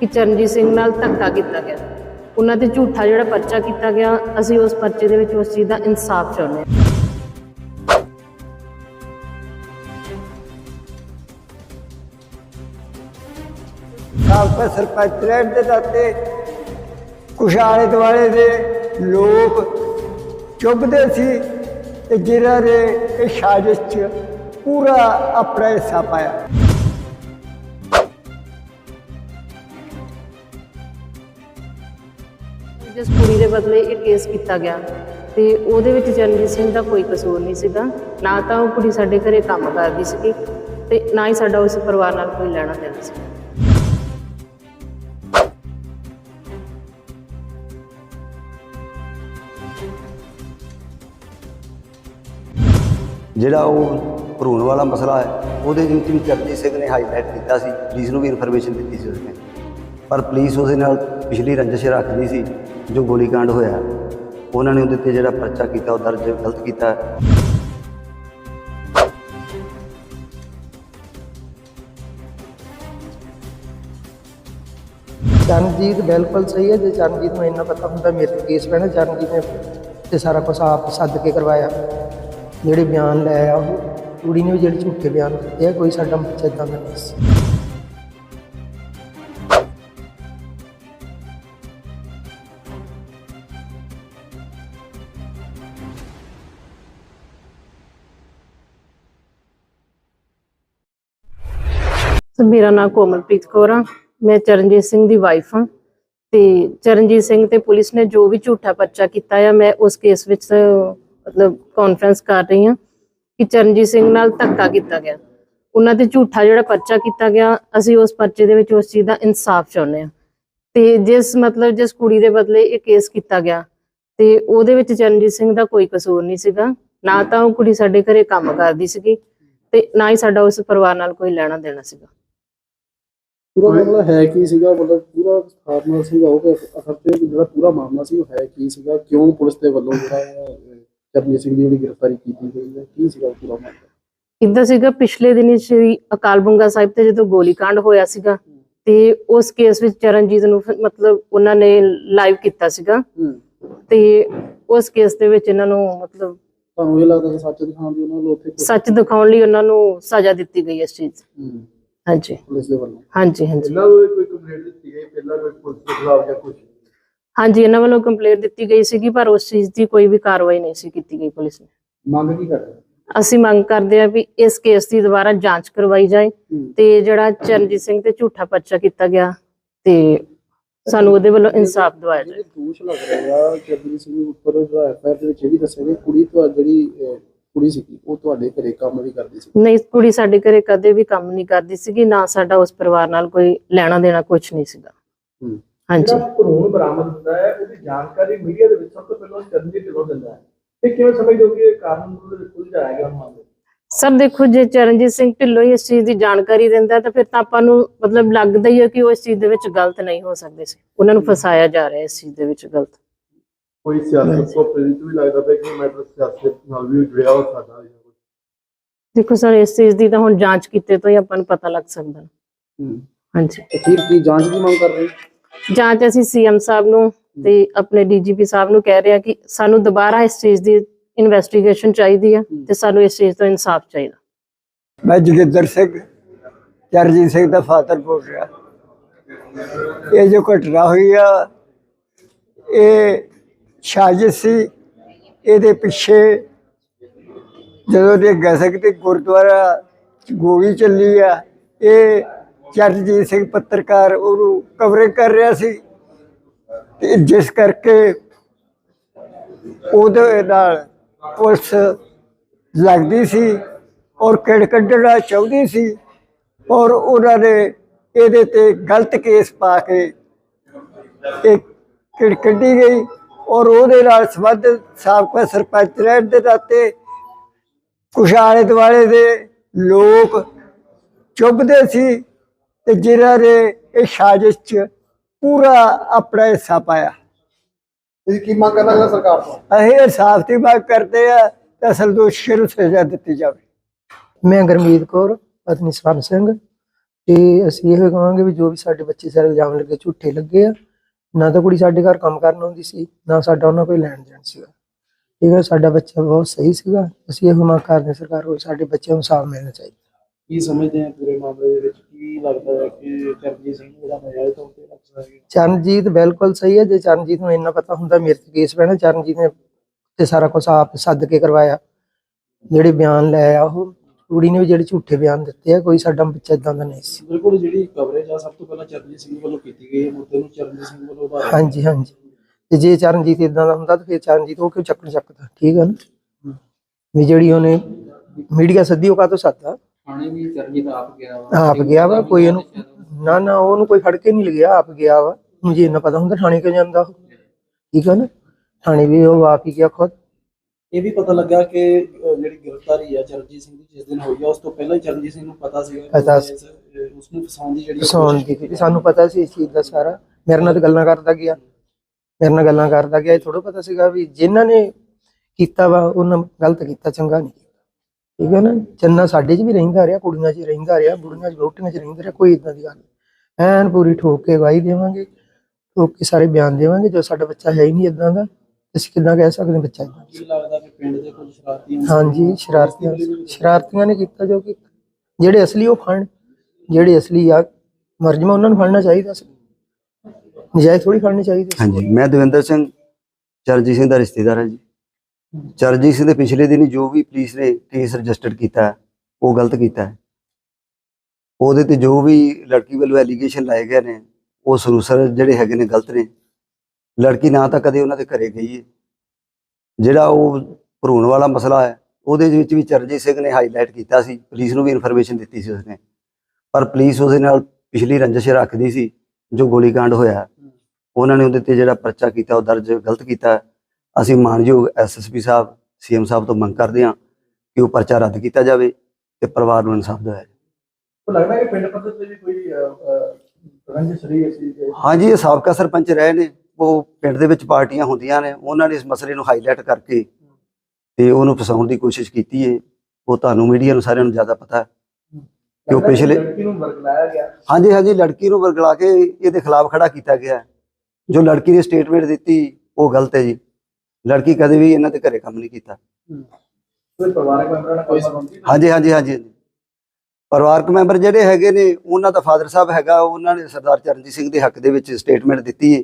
ਕਿ ਚਰਨਜੀਤ ਸਿੰਘ ਨਾਲ ਧੱਕਾ ਕੀਤਾ ਗਿਆ। ਉਹਨਾਂ ਤੇ ਝੂਠਾ ਜਿਹੜਾ ਪਰਚਾ ਕੀਤਾ ਗਿਆ, ਅਸੀਂ ਉਸ ਪਰਚੇ ਦੇ ਵਿੱਚ ਉਸ ਚੀਜ਼ ਦਾ ਇਨਸਾਫ ਚਾਹੁੰਦੇ ਹਾਂ। ਸਾਬਕਾ ਸਰਪੰਚ ਰਹਿਣ ਦੇ ਨਾਤੇ ਕੁਛ ਆਲੇ ਦੁਆਲੇ ਦੇ ਲੋਕ ਚੁੱਭਦੇ ਸੀ ਤੇ ਜਿਨ੍ਹਾਂ ਨੇ ਇਹ ਸਾਜ਼ਿਸ਼ 'ਚ ਪੂਰਾ ਆਪਣਾ ਹਿੱਸਾ ਪਾਇਆ। ਜਿਸ ਕੁੜੀ ਦੇ ਬਦਲੇ ਇਹ ਕੇਸ ਕੀਤਾ ਗਿਆ ਤੇ ਉਹਦੇ ਵਿੱਚ ਚਰਨਜੀਤ ਸਿੰਘ ਦਾ ਕੋਈ ਕਸੂਰ ਨਹੀਂ ਸੀਗਾ, ਨਾ ਤਾਂ ਉਹ ਕੁੜੀ ਸਾਡੇ ਘਰੇ ਕੰਮ ਕਰਦੀ ਸੀਗੀ ਤੇ ਨਾ ਹੀ ਸਾਡਾ ਉਸ ਪਰਿਵਾਰ ਨਾਲ ਕੋਈ ਲੈਣਾ ਦੇਣਾ ਸੀ। ਜਿਹੜਾ ਉਹ ਭਰੂਣ ਵਾਲਾ ਮਸਲਾ ਹੈ, ਉਹਦੇ ਵਿੱਚ ਵੀ ਚਰਨਜੀਤ ਸਿੰਘ ਨੇ ਹਾਈਲਾਈਟ ਕੀਤਾ ਸੀ, ਪੁਲਿਸ ਨੂੰ ਵੀ ਇਨਫੋਰਮੇਸ਼ਨ ਦਿੱਤੀ ਸੀ ਉਸਨੇ। ਪਰ ਪੁਲਿਸ ਉਹਦੇ ਨਾਲ ਪਿਛਲੀ ਰੰਜਿਸ਼ ਰੱਖਦੀ ਸੀ ਜੋ ਗੋਲੀकांड ਹੋਇਆ, ਉਹਨਾਂ ਨੇ ਉਹਦੇ ਤੇ ਜਿਹੜਾ ਪਰਚਾ ਕੀਤਾ, ਉਹ ਦਰਜ ਗਲਤ ਕੀਤਾ। ਚਰਨਜੀਤ, ਬਿਲਕੁਲ ਸਹੀ ਹੈ। ਜੇ ਚਰਨਜੀਤ ਨੂੰ ਇੰਨਾ ਪਤਾ ਹੁੰਦਾ, ਮੇਰੇ ਤੇ ਕੇਸ ਪੈਣਾ। ਚਰਨਜੀਤ ਨੇ ਤੇ ਸਾਰਾ ਕੁਝ ਆਪ ਸੱਦ ਕੇ ਕਰਵਾਇਆ। ਜਿਹੜੇ ਬਿਆਨ ਲੈ ਆ, ਉਹ ਕੁੜੀ ਨੇ ਵੀ ਜਿਹੜੇ ਝੂਠੇ ਬਿਆਨ ਦਿੱਤੇ ਆ, ਕੋਈ ਸਾਡਾ ਬੱਚਾ ਇਦਾਂ ਦਾ ਨਹੀਂ ਸੀ। ਸਰ ਮੇਰਾ ਨਾਮ ਕੋਮਲਪ੍ਰੀਤ ਕੌਰ ਆ। ਮੈਂ ਚਰਨਜੀਤ ਸਿੰਘ ਦੀ ਵਾਈਫ ਹਾਂ ਤੇ ਚਰਨਜੀਤ ਸਿੰਘ ਤੇ ਪੁਲਿਸ ਨੇ ਜੋ ਵੀ ਝੂਠਾ ਪਰਚਾ ਕੀਤਾ ਆ, ਮੈਂ ਉਸ ਕੇਸ ਵਿੱਚ, ਮਤਲਬ ਕਾਨਫਰੰਸ ਕਰ ਰਹੀ ਹਾਂ ਕਿ ਚਰਨਜੀਤ ਸਿੰਘ ਨਾਲ ਧੱਕਾ ਕੀਤਾ ਗਿਆ। ਉਹਨਾਂ ਤੇ ਝੂਠਾ ਜਿਹੜਾ ਪਰਚਾ ਕੀਤਾ ਗਿਆ, ਅਸੀਂ ਉਸ ਪਰਚੇ ਦੇ ਵਿੱਚ ਉਸ ਚੀਜ਼ ਦਾ ਇਨਸਾਫ ਚਾਹੁੰਦੇ ਹਾਂ ਤੇ ਜਿਸ ਮਤਲਬ ਜਿਸ ਕੁੜੀ ਦੇ ਬਦਲੇ ਇਹ ਕੇਸ ਕੀਤਾ ਗਿਆ, ਤੇ ਉਹਦੇ ਵਿੱਚ ਚਰਨਜੀਤ ਸਿੰਘ ਦਾ ਕੋਈ ਕਸੂਰ ਨਹੀਂ ਸੀਗਾ। ਨਾ ਤਾਂ ਉਹ ਕੁੜੀ ਸਾਡੇ ਘਰੇ ਕੰਮ ਕਰਦੀ ਸੀਗੀ ਤੇ ਨਾ ਹੀ ਸਾਡਾ ਉਸ ਪਰਿਵਾਰ ਨਾਲ ਕੋਈ ਲੈਣਾ ਦੇਣਾ ਸੀਗਾ। ਪੂਰਾ ਮਾਮਲਾ ਹੈ ਕੀ ਸੀਗਾ? ਮਤਲਬ ਪੂਰਾ ਸਥਾਪਨਾ ਸਮਝਾਓ ਕਿ ਅਸਲ ਤੇ ਜਿਹੜਾ ਪੂਰਾ ਮਾਮਲਾ ਸੀ ਉਹ ਹੈ ਕੀ ਸੀਗਾ? ਕਿਉਂ ਪੁਲਿਸ ਦੇ ਵੱਲੋਂ ਜਿਹੜਾ ਚਰਨਜੀਤ ਸਿੰਘ ਦੀ ਜਿਹੜੀ ਗ੍ਰਿਫਤਾਰੀ ਕੀਤੀ ਗਈ ਹੈ? ਕੀ ਸੀਗਾ ਉਹ ਪੂਰਾ ਮਾਮਲਾ? ਇਦਾਂ ਸੀਗਾ? ਪਿਛਲੇ ਦਿਨੀ ਸ਼੍ਰੀ ਅਕਾਲ ਬੁੰਗਾ ਸਾਹਿਬ ਤੇ ਜਦੋਂ ਗੋਲੀकांड ਹੋਇਆ ਸੀਗਾ ਤੇ ਉਸ ਕੇਸ ਵਿੱਚ ਚਰਨਜੀਤ ਨੂੰ ਫਿਰ ਮਤਲਬ ਉਹਨਾਂ ਨੇ ਲਾਈਵ ਕੀਤਾ ਸੀਗਾ। ਤੇ ਉਸ ਕੇਸ ਦੇ ਵਿੱਚ ਇਹਨਾਂ ਨੂੰ ਮਤਲਬ ਤੁਹਾਨੂੰ ਇਹ ਲੱਗਦਾ ਕਿ ਸੱਚ ਦਿਖਾਉਣ ਦੀ ਉਹਨਾਂ ਨੂੰ ਉੱਥੇ ਸੱਚ ਦਿਖਾਉਣ ਲਈ ਉਹਨਾਂ ਨੂੰ ਸਜ਼ਾ ਦਿੱਤੀ ਗਈ ਇਸ ਚੀਜ਼। ਹਾਂਜੀ। ਪੁਲਿਸ ਦੇ ਵੱਲੋਂ। ਹਾਂਜੀ ਹਾਂਜੀ। ਪਹਿਲਾਂ ਵੀ ਕੋਈ ਕੰਪਲੇਂਟ ਦਿੱਤੀ ਗਈ? ਪਹਿਲਾਂ ਕੋਈ ਪੁਲਿਸ ਦੇ ਖਿਲਾਫ ਜਾਂ ਕੁਝ ਹਾਂਜੀ ਇਹਨਾਂ ਵੱਲੋਂ ਕੰਪਲੇਂਟ ਦਿੱਤੀ ਗਈ ਸੀਗੀ ਪਰ ਉਸ ਚੀਜ਼ ਦੀ ਕੋਈ ਵੀ ਕਾਰਵਾਈ ਨਹੀਂ ਸੀ ਕੀਤੀ ਗਈ ਪੁਲਿਸ ਨੇ। ਮੰਗ ਕੀ ਕਰਦੇ? ਅਸੀਂ ਮੰਗ ਕਰਦੇ ਹਾਂ ਵੀ ਇਸ ਕੇਸ ਦੀ ਦੁਬਾਰਾ ਜਾਂਚ ਕਰਵਾਈ ਜਾਏ ਤੇ ਜਿਹੜਾ ਚਰਨਜੀਤ ਸਿੰਘ ਤੇ ਝੂਠਾ ਪਰਚਾ ਕੀਤਾ ਗਿਆ ਤੇ ਸਾਨੂੰ ਉਹਦੇ ਵੱਲੋਂ ਇਨਸਾਫ ਦਿਵਾਇਆ ਜਾਏ। ਦੋਸ਼ ਲੱਗ ਰਹੇ ਆ ਚਰਨਜੀਤ ਸਿੰਘ ਉੱਪਰ ਜਿਹੜਾ ਐਫਆਈਆਰ ਦੇ ਵਿੱਚ ਇਹ ਵੀ ਦੱਸਿਆ ਗਿਆ ਕੁੜੀ ਤੁਹਾਡੀ ਜਿਹੜੀ ਕੁੜੀ ਸੀਗੀ ਉਹ ਤੁਹਾਡੇ ਘਰੇ ਕੰਮ ਵੀ ਕਰਦੀ ਸੀ? ਨਹੀਂ ਕੁੜੀ ਸਾਡੇ ਘਰੇ ਕਦੇ ਵੀ ਕੰਮ ਨਹੀਂ ਕਰਦੀ ਸੀਗੀ ਨਾ ਸਾਡਾ ਉਸ ਪਰਿਵਾਰ ਨਾਲ ਕੋਈ ਲੈਣਾ ਦੇਣਾ ਕੁਝ ਨਹੀਂ ਸੀਗਾ। ਹੂੰ। ਹਾਂਜੀ। ਕਾਨੂੰਨ ਬਰਾਮਦ ਹੁੰਦਾ ਹੈ ਉਹਦੀ ਜਾਣਕਾਰੀ ਮੀਡੀਆ ਦੇ ਵਿੱਚ ਸਭ ਤੋਂ ਪਹਿਲਾਂ ਚਰਨਜੀਤ ਢਿੱਲੋਂ ਦਿੰਦਾ ਹੈ। ਇਹ ਕਿਵੇਂ ਸਮਝਦੇ ਹੋ ਕਿ ਇਹ ਕਾਨੂੰਨ ਦੇ ਵਿੱਚ ਉਲਝਾਇਆ ਗਿਆ ਮਾਮਲਾ ਸਰ ਦੇਖੋ ਜੇ ਚਰਨਜੀਤ ਸਿੰਘ ਢਿੱਲੋਂ ਹੀ ਇਸ ਚੀਜ਼ ਦੀ ਜਾਣਕਾਰੀ ਦਿੰਦਾ ਤਾਂ ਫਿਰ ਤਾਂ ਆਪਾਂ ਨੂੰ ਮਤਲਬ ਲੱਗਦਾ ਹੀ ਹੈ ਕਿ ਉਹ ਇਸ ਚੀਜ਼ ਦੇ ਵਿੱਚ ਗਲਤ ਨਹੀਂ ਹੋ ਸਕਦੇ ਸੀ। ਉਹਨਾਂ ਨੂੰ ਫਸਾਇਆ ਜਾ ਰਿਹਾ ਇਸ ਚੀਜ਼ ਦੇ ਵਿੱਚ ਗਲਤ। ਕੋਈ ਸਿਆਸਤ ਤੋਂ ਪ੍ਰੇਰਿਤ ਵੀ ਲੱਗਦਾ ਪਿਆ ਕਿ ਮੈਟਰ ਸਿਆਸਤ ਨਾਲ ਵੀ ਜੁੜਿਆ ਹੋ ਸਕਦਾ ਹੈ ਦੇਖੋ ਸਰ ਇਸ ਚੀਜ਼ ਦੀ ਤਾਂ ਹੁਣ ਜਾਂਚ ਕੀਤੇ ਤੋਂ ਹੀ ਆਪਾਂ ਨੂੰ ਪਤਾ ਲੱਗ ਸਕਦਾ। ਹੂੰ। ਹਾਂਜੀ। ਅਖੀਰ ਕੀ ਜਾਂਚ ਦੀ ਮੰਗ ਕਰ ਰਹੇ ਜਾਂਚ ਅਸੀਂ ਸੀਐਮ ਸਾਹਿਬ ਨੂੰ ਤੇ ਆਪਣੇ ਡੀਜੀਪੀ ਸਾਹਿਬ ਨੂੰ ਕਹਿ ਰਹੇ ਹਾਂ ਕਿ ਸਾਨੂੰ ਦੁਬਾਰਾ ਇਸ ਚੀਜ਼ ਦੀ ਇਨਵੈਸਟੀਗੇਸ਼ਨ ਚਾਹੀਦੀ ਆ ਤੇ ਸਾਨੂੰ ਇਸ ਚੀਜ਼ ਤੋਂ ਇਨਸਾਫ ਚਾਹੀਦਾ। ਮੈਂ ਜੋਗਿੰਦਰ ਸਿੰਘ ਚਰਜੀਤ ਸਿੰਘ ਦਾ ਫਾਦਰ ਬੋਲ ਰਿਹਾ। ਇਹ ਜੋ ਘਟਨਾ ਹੋਈ ਆ ਇਹ ਸਾਜ਼ਿਸ਼ ਸੀ ਇਹਦੇ ਪਿੱਛੇ ਜਦੋਂ ਦੇ ਗਸਕ ਤੇ ਗੁਰਦੁਆਰਾ ਗੋਲੀ ਚੱਲੀ ਆ, ਇਹ ਚਰਨਜੀਤ ਸਿੰਘ ਪੱਤਰਕਾਰ ਉਹਨੂੰ ਕਵਰਿੰਗ ਕਰ ਰਿਹਾ ਸੀ ਤੇ ਜਿਸ ਕਰਕੇ ਉਹਦੇ ਨਾਲ ਪੁਲਿਸ ਲੱਗਦੀ ਸੀ ਔਰ ਕਿੜ ਕੱਢਣਾ ਚਾਹੁੰਦੀ ਸੀ ਔਰ ਉਹਨਾਂ ਨੇ ਇਹਦੇ ਤੇ ਗਲਤ ਕੇਸ ਪਾ ਕੇ ਇਹ ਕਿੜ ਕੱਢੀ ਗਈ। ਔਰ ਉਹਦੇ ਨਾਲ ਸੰਬੰਧ ਸਾਬਕਾ ਸਰਪੰਚ ਰਹਿਣ ਦੇ ਨਾਤੇ ਕੁਛ ਆਲੇ ਦੁਆਲੇ ਦੇ ਲੋਕ ਚੁੱਭਦੇ ਸੀ ਤੇ ਜਿਨ੍ਹਾਂ ਨੇ ਇਹ ਸਾਜ਼ਿਸ਼ 'ਚ ਪੂਰਾ ਆਪਣਾ ਹਿੱਸਾ ਪਾਇਆ। ਤੁਸੀਂ ਕੀ ਮੰਗ ਕਰਨਾ ਚਾਹੁੰਦੇ ਸਰਕਾਰ ਤੋਂ? ਅਸੀਂ ਇਨਸਾਫ ਦੀ ਮੰਗ ਕਰਦੇ ਆ ਤੇ ਅਸਲ ਦੋਸ਼ੀ ਨੂੰ ਸਜ਼ਾ ਦਿੱਤੀ ਜਾਵੇ। ਮੈਂ ਗਰਮੀਤ ਕੌਰ ਪਤਨੀ ਸਵਰਨ ਸਿੰਘ ਤੇ ਅਸੀਂ ਇਹ ਕਹਾਂਗੇ ਵੀ ਜੋ ਵੀ ਸਾਡੇ ਬੱਚੇ ਸਾਰੇ ਇਲਜ਼ਾਮ ਲੱਗੇ ਝੂਠੇ ਲੱਗੇ ਆ ਨਾ ਤਾਂ ਕੁੜੀ ਸਾਡੇ ਘਰ ਕੰਮ ਕਰਨ ਆਉਂਦੀ ਸੀ ਨਾ ਸਾਡਾ ਉਹਨਾਂ ਕੋਈ ਲੈਣ ਦੇਣ ਸੀਗਾ। ਠੀਕ ਹੈ ਸਾਡਾ ਬੱਚਾ ਬਹੁਤ ਸਹੀ ਸੀਗਾ। ਅਸੀਂ ਇਹ ਮੰਗ ਕਰਦੇ ਹਾਂ ਸਰਕਾਰ ਕੋਲ ਸਾਡੇ ਬੱਚਿਆਂ ਨੂੰ ਇਨਸਾਫ ਮਿਲਣਾ ਚਾਹੀਦਾ। ਕੀ ਸਮਝਦੇ ਆ ਪੂਰੇ ਮਾਮਲੇ ਦੇ ਵਿੱਚ? ਕੀ ਲੱਗਦਾ ਹੈ ਕਿ ਚਰਨਜੀਤ ਸਿੰਘ ਜਿਹੜਾ ਨਜਾਇਜ਼ ਤੌਰ ਤੇ ਰੱਖਿਆ ਗਿਆ ਚਰਨਜੀਤ ਬਿਲਕੁਲ ਸਹੀ ਹੈ। ਜੇ ਚਰਨਜੀਤ ਨੂੰ ਇੰਨਾ ਪਤਾ ਹੁੰਦਾ ਮੇਰੇ ਤੇ ਕੇਸ ਪੈਣਾ। ਚਰਨਜੀਤ ਨੇ ਤੇ ਸਾਰਾ ਕੁਝ ਆਪ ਸੱਦ ਕੇ ਕਰਵਾਇਆ। ਜਿਹੜੇ ਬਿਆਨ ਲੈ ਆ ਉਹ। ਕੁੜੀ ਨੇ ਵੀ ਜਿਹੜੇ ਝੂਠੇ ਬਿਆਨ ਦਿੱਤੇ ਆ ਕੋਈ ਸਾਡਾ ਬੱਚਾ ਇਦਾਂ ਦਾ ਨਹੀਂ ਸੀ। ਬਿਲਕੁਲ ਜਿਹੜੀ ਕਵਰੇਜ ਆ ਸਭ ਤੋਂ ਪਹਿਲਾਂ ਚਰਨਜੀਤ ਸਿੰਘ ਵੱਲੋਂ ਕੀਤੀ ਗਈ ਹੈ ਮੁੱਦੇ ਨੂੰ ਚਰਨਜੀਤ ਸਿੰਘ ਵੱਲੋਂ ਉਭਾਰਿਆ ਹਾਂਜੀ ਹਾਂਜੀ। ਤੇ ਜੇ ਚਰਨਜੀਤ ਇਦਾਂ ਦਾ ਹੁੰਦਾ ਤਾਂ ਫਿਰ ਚਰਨਜੀਤ ਉਹ ਕਿਉਂ ਚੱਕਣ ਚੱਕਦਾ? ਠੀਕ ਹੈ ਨਾ? ਵੀ ਜਿਹੜੀ ਉਹਨੇ ਮੀਡੀਆ ਸੱਦੀ ਉਹ ਕਾਹਤੋਂ ਸੱਦਾ ਥਾਣੇ ਵੀ ਚਰਨਜੀਤ ਆਪ ਗਿਆ ਵਾ। ਆਪ ਗਿਆ ਵਾ ਕੋਈ ਇਹਨੂੰ ਨਾ ਨਾ ਉਹਨੂੰ ਕੋਈ ਫੜ ਕੇ ਨਹੀਂ ਲਿਆ ਆਪ ਗਿਆ ਵਾ। ਮੁਝੇ ਇੰਨਾ ਪਤਾ ਹੁੰਦਾ ਥਾਣੇ ਕਿਉਂ ਜਾਂਦਾ ਠੀਕ ਹੈ ਨਾ? ਥਾਣੇ ਵੀ ਉਹ ਆਪ ਹੀ ਗਿਆ ਖੁਦ। ਇਹ ਵੀ ਪਤਾ ਲੱਗਾ ਕਿ ਜਿਹੜੀ ਗ੍ਰਿਫਤਾਰੀ ਆ ਚਰਨਜੀਤ ਸਿੰਘ ਦੀ ਜਿਸ ਦਿਨ ਹੋਈ ਆ ਉਸ ਤੋਂ ਪਹਿਲਾਂ ਹੀ ਚਰਨਜੀਤ ਸਿੰਘ ਨੂੰ ਪਤਾ ਸੀਗਾ ਪਤਾ ਉਸ- ਨੂੰ ਫਸਾਉਣ ਦੀ ਜਿਹੜੀ ਫਸਾਉਣ ਦੀ ਕਿ ਸਾਨੂੰ ਪਤਾ ਸੀ ਇਸ ਚੀਜ਼ ਦਾ ਸਾਰਾ। ਮੇਰੇ ਨਾਲ ਤਾਂ ਗੱਲਾਂ ਕਰਦਾ ਗਿਆ। ਮੇਰੇ ਨਾਲ ਗੱਲਾਂ ਕਰਦਾ ਗਿਆ। ਇਹ ਥੋੜਾ ਪਤਾ ਸੀਗਾ ਵੀ ਜਿਨ੍ਹਾਂ ਨੇ ਕੀਤਾ ਵਾ ਉਹਨਾਂ ਗਲਤ ਕੀਤਾ ਚੰਗਾ ਨਹੀਂ ਕੀਤਾ। ਠੀਕ ਹੈ ਨਾ? ਚੰਨਾ ਸਾਡੇ 'ਚ ਵੀ ਰਹਿੰਦਾ ਰਿਹਾ ਕੁੜੀਆਂ 'ਚ ਰਹਿੰਦਾ ਰਿਹਾ ਬੁੜੀਆਂ 'ਚ ਵਹੁਟੀਆਂ 'ਚ ਰਹਿੰਦਾ ਰਿਹਾ ਕੋਈ ਇਦਾਂ ਦੀ ਗੱਲ ਨਹੀਂ। ਐਨ ਪੂਰੀ ਠੋਕ ਕੇ ਗਵਾਹੀ ਦੇਵਾਂਗੇ। ਠੋਕ ਕੇ ਸਾਰੇ ਬਿਆਨ ਦੇਵਾਂਗੇ। ਜੋ ਸਾਡਾ ਬੱਚਾ ਹੈ ਹੀ ਨਹੀਂ ਇਦਾਂ ਦਾ। ਅਸੀਂ ਕਿੱਦਾਂ ਕਹਿ ਸਕਦੇ ਹਾਂ ਬੱਚਾ ਕੀ ਲੱਗਦਾ ਕਿ ਪਿੰਡ ਦੇ ਕੁਝ ਸ਼ਰਾਰਤੀ ਹਾਂਜੀ ਸ਼ਰਾਰਤੀਆਂ ਸ਼ਰਾਰਤੀਆਂ ਨੇ ਕੀਤਾ ਜੋ ਕਿ ਜਿਹੜੇ ਅਸਲੀ ਉਹ ਫੜਨ ਜਿਹੜੇ ਅਸਲੀ ਆ ਮਰਜਮਾ ਉਹਨਾਂ ਨੂੰ ਫੜਨਾ ਚਾਹੀਦਾ ਸੀ। ਨਜਾਇਜ਼ ਥੋੜੀ ਫੜਨੀ ਚਾਹੀਦੀ ਸੀ। ਹਾਂਜੀ ਮੈਂ ਦਵਿੰਦਰ ਸਿੰਘ ਚਰਨਜੀਤ ਸਿੰਘ ਦਾ ਰਿਸ਼ਤੇਦਾਰ ਹਾਂ ਜੀ। ਚਰਨਜੀਤ ਸਿੰਘ ਦੇ ਪਿਛਲੇ ਦਿਨ ਜੋ ਵੀ ਪੁਲਿਸ ਨੇ ਕੇਸ ਰਜਿਸਟਰ ਕੀਤਾ ਹੈ, ਉਹ ਗਲਤ ਕੀਤਾ ਹੈ। ਉਹਦੇ ਤੇ ਜੋ ਵੀ ਲੜਕੀ ਵੱਲੋਂ ਐਲੀਗੇਸ਼ਨ ਲਾਏ ਗਏ ਨੇ ਉਹ ਸਰੂਸਰ ਜਿਹੜੇ ਹੈਗੇ ਨੇ ਗਲਤ ਨੇ। ਲੜਕੀ ਨਾ ਤਾਂ ਕਦੇ ਉਹਨਾਂ ਦੇ ਘਰੇ ਗਈ ਹੈ ਜਿਹੜਾ ਉਹ ਭਰੂਣ ਵਾਲਾ ਮਸਲਾ ਹੈ ਉਹਦੇ ਵਿੱਚ ਵੀ ਚਰਨਜੀਤ ਸਿੰਘ ਨੇ ਹਾਈਲਾਈਟ ਕੀਤਾ ਸੀ ਪੁਲਿਸ ਨੂੰ ਵੀ ਇਨਫੋਰਮੇਸ਼ਨ ਦਿੱਤੀ ਸੀ ਉਸਨੇ। ਪਰ ਪੁਲਿਸ ਉਹਦੇ ਨਾਲ ਪਿਛਲੀ ਰੰਜਿਸ਼ ਰੱਖਦੀ ਸੀ ਜੋ ਗੋਲੀकांड ਹੋਇਆ ਉਹਨਾਂ ਨੇ ਉਹਦੇ ਤੇ ਜਿਹੜਾ ਪਰਚਾ ਕੀਤਾ ਉਹ ਦਰਜ ਗਲਤ ਕੀਤਾ। ਅਸੀਂ ਮਾਨਯੋਗ ਐਸਐਸਪੀ ਸਾਹਿਬ ਸੀਐਮ ਸਾਹਿਬ ਤੋਂ ਮੰਗ ਕਰਦੇ ਹਾਂ ਕਿ ਉਹ ਪਰਚਾ ਰੱਦ ਕੀਤਾ ਜਾਵੇ ਤੇ ਪਰਿਵਾਰ ਨੂੰ ਇਨਸਾਫ ਦਿਵਾਇਆ ਜਾਵੇ। ਲੱਗਦਾ ਹੈ ਕਿ ਪਿੰਡ ਪੱਧਰ ਤੇ ਵੀ ਕੋਈ ਰੰਜਿਸ਼ ਰਹੀ ਸੀ ਹਾਂਜੀ ਇਹ ਸਾਬਕਾ ਸਰਪੰਚ ਰਹੇ ਨੇ। ਉਹ ਪਿੰਡ ਦੇ ਵਿੱਚ ਪਾਰਟੀਆਂ ਹੁੰਦੀਆਂ ਨੇ ਉਹਨਾਂ ਨੇ ਇਸ ਮਸਲੇ ਨੂੰ ਹਾਈਲਾਈਟ ਕਰਕੇ ਤੇ ਉਹਨੂੰ ਫਸਾਉਣ ਦੀ ਕੋਸ਼ਿਸ਼ ਕੀਤੀ ਹੈ ਉਹ ਤੁਹਾਨੂੰ ਮੀਡੀਆ ਨੂੰ ਸਾਰਿਆਂ ਨੂੰ ਜ਼ਿਆਦਾ ਪਤਾ ਹੈ। ਕਿ ਉਹ ਪਿਛਲੇ ਲੜਕੀ ਨੂੰ ਵਰਗਲਾਇਆ ਗਿਆ? ਹਾਂਜੀ ਹਾਂਜੀ ਲੜਕੀ ਨੂੰ ਵਰਗਲਾ ਕੇ ਇਹਦੇ ਖਿਲਾਫ ਖੜਾ ਕੀਤਾ ਗਿਆ। ਜੋ ਲੜਕੀ ਨੇ ਸਟੇਟਮੈਂਟ ਦਿੱਤੀ ਉਹ ਗਲਤ ਹੈ ਜੀ। ਲੜਕੀ ਕਦੇ ਵੀ ਇਹਨਾਂ ਦੇ ਘਰੇ ਕੰਮ ਨਹੀਂ ਕੀਤਾ। ਹਾਂਜੀ ਹਾਂਜੀ ਹਾਂਜੀ। ਪਰਿਵਾਰਕ ਮੈਂਬਰ ਜਿਹੜੇ ਹੈਗੇ ਨੇ ਉਹਨਾਂ ਦਾ ਫਾਦਰ ਸਾਹਿਬ ਹੈਗਾ ਉਹਨਾਂ ਨੇ ਸਰਦਾਰ ਚਰਨਜੀਤ ਸਿੰਘ ਦੇ ਹੱਕ ਦੇ ਵਿੱਚ ਸਟੇਟਮੈਂਟ ਦਿੱਤੀ ਹੈ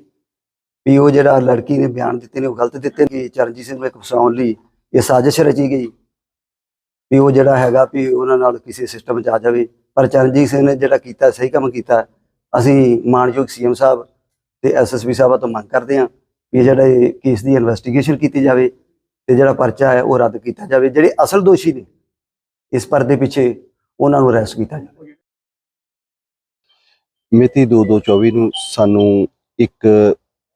ਵੀ ਉਹ ਜਿਹੜਾ ਲੜਕੀ ਨੇ ਬਿਆਨ ਦਿੱਤੇ ਨੇ, ਉਹ ਗਲਤ ਦਿੱਤੇ ਨੇ, ਚਰਨਜੀਤ ਸਿੰਘ ਨੂੰ ਇੱਕ ਫਸਾਉਣ ਲਈ ਇਹ ਸਾਜ਼ਿਸ਼ ਰਚੀ ਗਈ। ਵੀ ਉਹ ਜਿਹੜਾ ਹੈਗਾ ਵੀ ਉਹਨਾਂ ਨਾਲ ਕਿਸੇ ਸਿਸਟਮ 'ਚ ਆ ਜਾਵੇ। ਪਰ ਚਰਨਜੀਤ ਸਿੰਘ ਨੇ ਜਿਹੜਾ ਕੀਤਾ, ਸਹੀ ਕੰਮ ਕੀਤਾ, ਅਸੀਂ ਮਾਨਯੋਗ ਸੀਐਮ ਸਾਹਿਬ ਤੇ ਐਸਐਸਪੀ ਸਾਹਿਬਾਂ ਤੋਂ ਮੰਗ ਕਰਦੇ ਹਾਂ ਵੀ ਇਹ ਜਿਹੜਾ ਇਹ ਕੇਸ ਦੀ ਇਨਵੈਸਟੀਗੇਸ਼ਨ ਕੀਤੀ ਜਾਵੇ ਤੇ ਜਿਹੜਾ ਪਰਚਾ ਹੈ ਉਹ ਰੱਦ ਕੀਤਾ ਜਾਵੇ। ਜਿਹੜੇ ਅਸਲ ਦੋਸ਼ੀ ਨੇ, ਇਸ ਪਰਦੇ ਪਿੱਛੇ ਉਹਨਾਂ ਨੂੰ ਅਰੈਸਟ ਕੀਤਾ ਜਾਵੇ। ਮਿਤੀ 2224 ਨੂੰ ਸਾਨੂੰ ਇੱਕ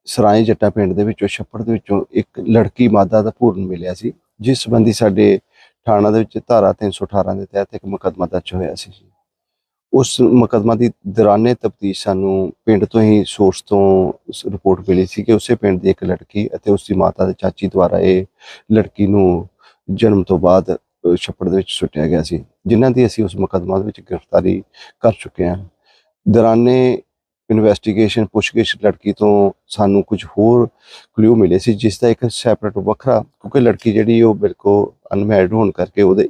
ਸਰਾਏ ਜੱਟਾ ਪਿੰਡ ਦੇ ਵਿੱਚੋਂ, ਛੱਪੜ ਦੇ ਵਿੱਚੋਂ ਇੱਕ ਲੜਕੀ ਮਾਦਾ ਦਾ ਪੂਰਨ ਮਿਲਿਆ ਸੀ, ਜਿਸ ਸੰਬੰਧੀ ਸਾਡੇ ਥਾਣਾ ਦੇ ਵਿੱਚ ਧਾਰਾ 318 ਦੇ ਤਹਿਤ ਇੱਕ ਮੁਕੱਦਮਾ ਦਰਜ ਹੋਇਆ ਸੀ। ਉਸ ਮੁਕੱਦਮਾ ਦੀ ਦੌਰਾਨੇ ਤਫਤੀਸ਼ ਸਾਨੂੰ ਪਿੰਡ ਤੋਂ ਹੀ ਸੋਰਸ ਤੋਂ ਰਿਪੋਰਟ ਮਿਲੀ ਸੀ ਕਿ ਉਸੇ ਪਿੰਡ ਦੀ ਇੱਕ ਲੜਕੀ ਅਤੇ ਉਸ ਦੀ ਮਾਤਾ ਦੇ ਚਾਚੀ ਦੁਆਰਾ ਇਹ ਲੜਕੀ ਨੂੰ ਜਨਮ ਤੋਂ ਬਾਅਦ ਛੱਪੜ ਦੇ ਵਿੱਚ ਸੁੱਟਿਆ ਗਿਆ ਸੀ, ਜਿਨ੍ਹਾਂ ਦੀ ਅਸੀਂ ਉਸ ਮੁਕੱਦਮਾ ਦੇ ਵਿੱਚ ਗ੍ਰਿਫਤਾਰੀ ਕਰ ਚੁੱਕੇ ਹਾਂ। ਦੌਰਾਨੇ ਇਨਵੈਸਟੀਗੇਸ਼ਨ ਪੁੱਛਗਿੱਛ, ਲੜਕੀ ਤੋਂ ਸਾਨੂੰ ਕੁਝ ਹੋਰ ਕਲੂ ਮਿਲੇ ਸੀ, ਜਿਸ ਦਾ ਇੱਕ ਸੈਪਰੇਟ ਵੱਖਰਾ, ਕਿਉਂਕਿ ਲੜਕੀ ਜਿਹੜੀ ਉਹ ਬਿਲਕੁਲ ਅਨਮੈਰਿਡ ਹੋਣ ਕਰਕੇ ਉਹਦੇ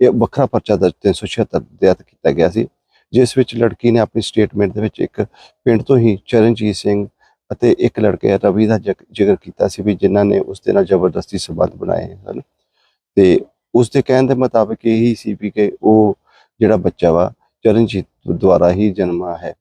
ਇਹ ਵੱਖਰਾ ਪਰਚਾ ਦਰਜ 376 ਦੇ ਤਹਿਤ ਕੀਤਾ ਗਿਆ ਸੀ, ਜਿਸ ਵਿੱਚ ਲੜਕੀ ਨੇ ਆਪਣੀ ਸਟੇਟਮੈਂਟ ਦੇ ਵਿੱਚ ਇੱਕ ਪਿੰਡ ਤੋਂ ਹੀ ਚਰਨਜੀਤ ਸਿੰਘ ਅਤੇ ਇੱਕ ਲੜਕੇ ਰਵੀ ਦਾ ਜ਼ਿਕਰ ਕੀਤਾ ਸੀ ਵੀ ਜਿਨ੍ਹਾਂ ਨੇ ਉਸ ਦੇ ਨਾਲ ਜ਼ਬਰਦਸਤੀ ਸਬੰਧ ਬਣਾਏ ਹਨ। ਤੇ ਉਸ ਦੇ ਕਹਿਣ ਦੇ ਮੁਤਾਬਕ ਇਹੀ ਸੀ ਵੀ ਕਿ ਉਹ ਜਿਹੜਾ ਬੱਚਾ ਵਾ, ਚਰਨਜੀਤ ਦੁਆਰਾ ਹੀ ਜਨਮਾ ਹੈ।